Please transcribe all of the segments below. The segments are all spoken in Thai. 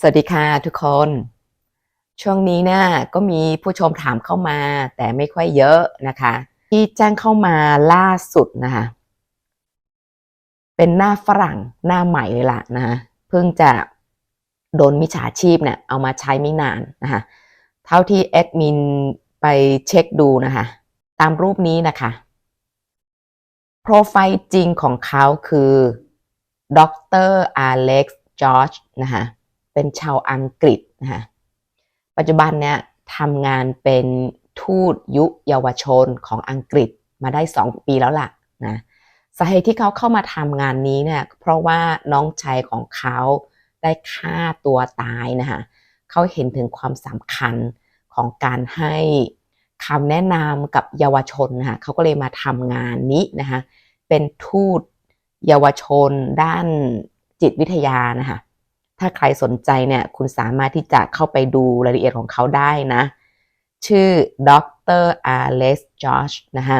สวัสดีค่ะทุกคน ช่วงนี้เนี่ยก็มีผู้ชมถามเข้ามา แต่ไม่ค่อยเยอะนะคะ ที่แจ้งเข้ามาล่าสุดนะคะ เป็นหน้าฝรั่งหน้าใหม่เลยล่ะนะคะเพิ่งจะโดนมิจฉาชีพเนี่ยเอามาใช้ไม่นานนะคะเท่าที่แอดมินไปเช็คดูนะคะ ตามรูปนี้นะคะโปรไฟล์จริงของเขาคือดรอเล็กซ์จอร์จนะคะ เป็นชาวอังกฤษนะคะปัจจุบันเนี่ยทำงานเป็นทูตยุเยาวชนของอังกฤษมาได้ 2 ปีแล้วล่ะนะสาเหตุที่เขาเข้ามาทำงานนี้เนี่ยเพราะว่าน้องชายของเขาได้ฆ่าตัวตายนะคะเขาเห็นถึงความสำคัญของการให้คำแนะนำกับเยาวชนนะคะเขาก็เลยมาทำงานนี้นะคะเป็นทูตเยาวชนด้านจิตวิทยานะคะ ถ้าใครสนใจเนี่ยคุณสามารถที่จะเข้าไปดูรายละเอียดของเขาได้นะ ชื่อดรอาร์เลสจอชนะฮะ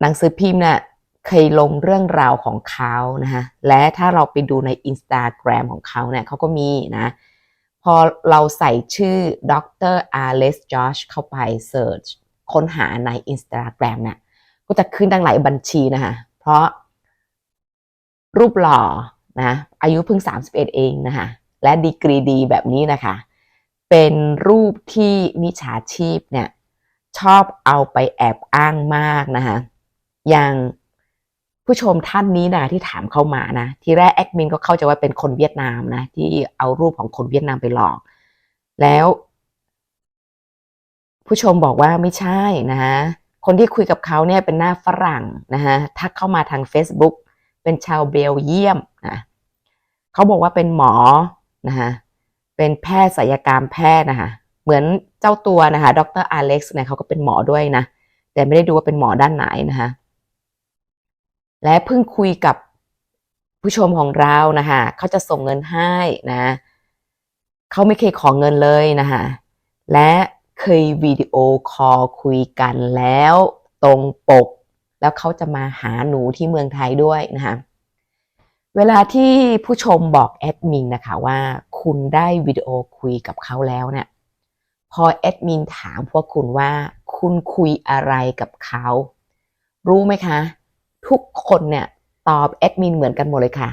หนังสือพิมพ์เนี่ยเคยลงเรื่องราวของเขานะฮะและถ้าเราไปดูใน Instagram ของเขาเนี่ยเขาก็มีนะพอเราใส่ชื่อดรอาร์เลสจอชเข้าไปเ e ิร์ชค้นหาใน Instagram เนี่ยก็จะขึ้นตั้งหลายบัญชีนะคะเพราะรูปหล่อ นะอายุเพิ่ง 31 เองนะคะและดีกรีดีแบบนี้นะคะ เป็นรูปที่มิจฉาชีพเนี่ยชอบเอาไปแอบอ้างมากนะคะอย่างผู้ชมท่านนี้นะที่ถามเข้ามานะทีแรกแอดมินก็เข้าใจว่าเป็นคนเวียดนามนะที่เอารูปของคนเวียดนามไปหลอก แล้ว ผู้ชมบอกว่าไม่ใช่นะฮะคนที่คุยกับเขาเนี่ยเป็นหน้าฝรั่งนะฮะทักเข้ามาทาง Facebook เป็นชาวเบลเยียมนะเขาบอกว่าเป็นหมอนะคะเป็นแพทย์ศัลยกรรมแพทย์นะคะเหมือนเจ้าตัวนะคะดรอเล็กซ์เนี่ยเขาก็เป็นหมอด้วยนะ แต่ไม่ได้ดูว่าเป็นหมอด้านไหนนะคะและเพิ่งคุยกับผู้ชมของเรานะคะเขาจะส่งเงินให้นะเขาไม่เคยขอเงินเลยนะคะและเคยวิดีโอคอลคุยกันแล้วตรงปก แล้วเขาจะมาหาหนูที่เมืองไทยด้วยนะคะเวลาที่ผู้ชมบอกแอดมินนะคะว่าคุณได้วิดีโอคุยกับเขาแล้วเนี่ยพอแอดมินถามพวกคุณว่าคุณคุยอะไรกับเขารู้ไหมคะ ทุกคนเนี่ยตอบแอดมินเหมือนกันหมดเลยค่ะ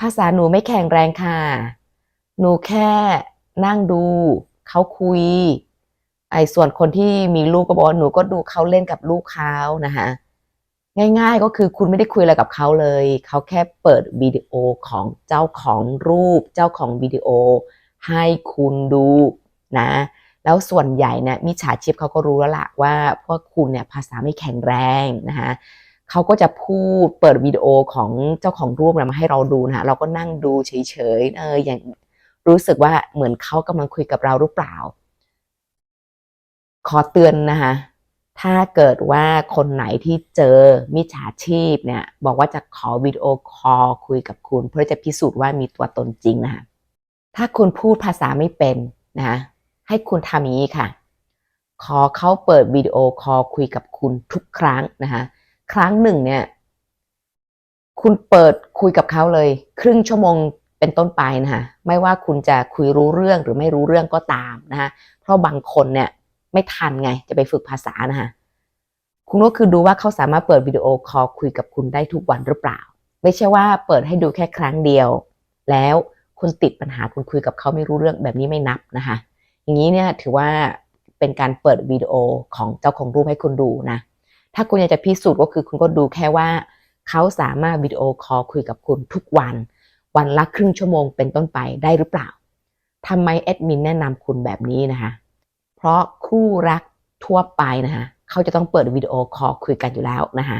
ภาษาหนูไม่แข็งแรงค่ะ หนูแค่นั่งดูเขาคุยไอ้ส่วนคนที่มีลูกก็บอกว่าหนูก็ดูเขาเล่นกับลูกเขานะคะ ง่าย ๆ ก็คือคุณไม่ได้คุยอะไรกับเขาเลย เขาแค่เปิดวิดีโอของเจ้าของรูป เจ้าของวิดีโอ ให้คุณดูนะ แล้วส่วนใหญ่เนี่ยมิจฉาชีพเขาก็รู้แล้วล่ะว่าพวกคุณเนี่ยภาษาไม่แข็งแรงนะคะเขาก็จะพูดเปิดวิดีโอของเจ้าของรูปมาให้เราดูนะเราก็นั่งดูเฉยๆเอออย่างรู้สึกว่าเหมือนเขากำลังคุยกับเราหรือเปล่า ขอเตือนนะคะ ถ้าเกิดว่าคนไหนที่เจอมิจฉาชีพเนี่ยบอกว่าจะขอวิดีโอคอลคุยกับคุณ เพื่อจะพิสูจน์ว่ามีตัวตนจริงนะคะถ้าคุณพูดภาษาไม่เป็นนะให้คุณทำอย่างนี้ค่ะ ขอเขาเปิดวิดีโอคอลคุยกับคุณทุกครั้งนะคะครั้งหนึ่งเนี่ยคุณเปิดคุยกับเขาเลย ครึ่งชั่วโมงเป็นต้นไปนะคะไม่ว่าคุณจะคุยรู้เรื่องหรือไม่รู้เรื่องก็ตามนะคะเพราะบางคนเนี่ย ไม่ทันไง จะไปฝึกภาษานะคะคุณก็คือดูว่าเขาสามารถเปิดวิดีโอคอลคุยกับคุณได้ทุกวันหรือเปล่า ไม่ใช่ว่าเปิดให้ดูแค่ครั้งเดียว แล้วคุณติดปัญหาคุณคุยกับเขาไม่รู้เรื่องแบบนี้ไม่นับนะคะ อย่างนี้เนี่ยถือว่าเป็นการเปิดวิดีโอของเจ้าของรูปให้คุณดูนะ ถ้าคุณอยากจะพิสูจน์ก็คือคุณก็ดูแค่ว่าเขาสามารถวิดีโอคอลคุยกับคุณทุกวัน วันละครึ่งชั่วโมงเป็นต้นไปได้หรือเปล่าทำไมแอดมินแนะนำคุณแบบนี้นะคะ เพราะคู่รักทั่วไปนะคะเขาจะต้องเปิดวิดีโอคอลคุยกันอยู่แล้วนะคะ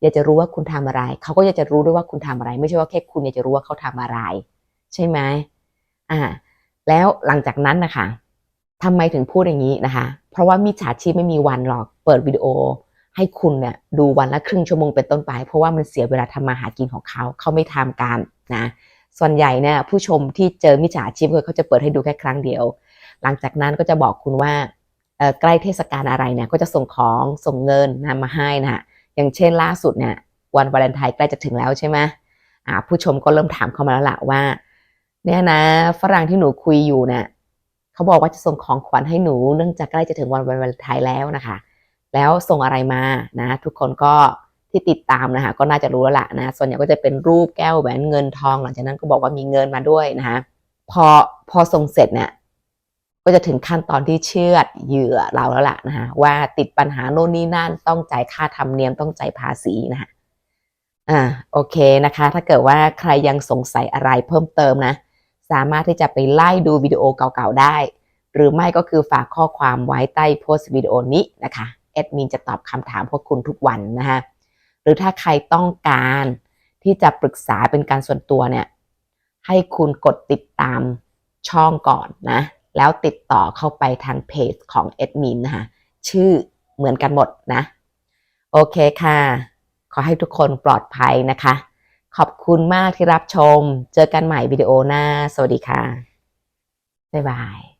อยากจะรู้ว่าคุณทำอะไร เขาก็อยากจะรู้ด้วยว่าคุณทำอะไร ไม่ใช่ว่าแค่คุณอยากจะรู้ว่าเขาทำอะไร ใช่ไหมอ่า แล้วหลังจากนั้นนะคะทำไมถึงพูดอย่างนี้นะคะ เพราะว่ามิจฉาชีพไม่มีวันหรอก เปิดวิดีโอ ให้คุณเนี่ยดูวันละครึ่งชั่วโมงเป็นต้นไป เพราะว่ามันเสียเวลาทำมาหากินของเขา เขาไม่ทำการนะ ส่วนใหญ่เนี่ยผู้ชมที่เจอมิจฉาชีพเขาจะเปิดให้ดูแค่ครั้งเดียว หลังจากนั้นก็จะบอกคุณว่าใกล้เทศกาลอะไรเนี่ยก็จะส่งของส่งเงินนำมาให้นะอย่างเช่นล่าสุดเนี่ยวันวาเลนไทน์ใกล้จะถึงแล้วใช่ไหมผู้ชมก็เริ่มถามเข้ามาแล้วละว่า เนี่ยนะ ฝรั่งที่หนูคุยอยู่เนี่ยเขาบอกว่าจะส่งของขวัญให้หนู เนื่องจากใกล้จะถึงวันวาเลนไทน์แล้วนะคะ แล้วส่งอะไรมานะ ทุกคนก็ที่ติดตามนะคะก็น่าจะรู้แล้วละนะ ส่วนใหญ่ก็จะเป็นรูปแก้วแหวนเงินทอง หลังจากนั้นก็บอกว่ามีเงินมาด้วยนะคะพอพอส่งเสร็จเนี่ย ก็จะถึงขั้นตอนที่เชื่อดเหยื่อเราแล้วล่ะนะคะว่าติดปัญหาโน่นนี่นั่นต้องจ่ายค่าธรรมเนียมต้องจ่ายภาษีนะคะอ่าโอเคนะคะ ถ้าเกิดว่าใครยังสงสัยอะไรเพิ่มเติมนะ สามารถที่จะไปไล่ดูวิดีโอเก่าๆได้ หรือไม่ก็คือฝากข้อความไว้ใต้โพสต์วิดีโอนี้นะคะแอดมินจะตอบคำถามพวกคุณทุกวันนะคะหรือถ้าใครต้องการที่จะปรึกษาเป็นการส่วนตัวเนี่ยให้คุณกดติดตามช่องก่อนนะ แล้วติดต่อเข้าไปทางเพจของแอดมินนะคะชื่อเหมือนกันหมดนะ โอเคค่ะ ขอให้ทุกคนปลอดภัยนะคะ ขอบคุณมากที่รับชม เจอกันใหม่วิดีโอหน้า สวัสดีค่ะ บ๊ายบาย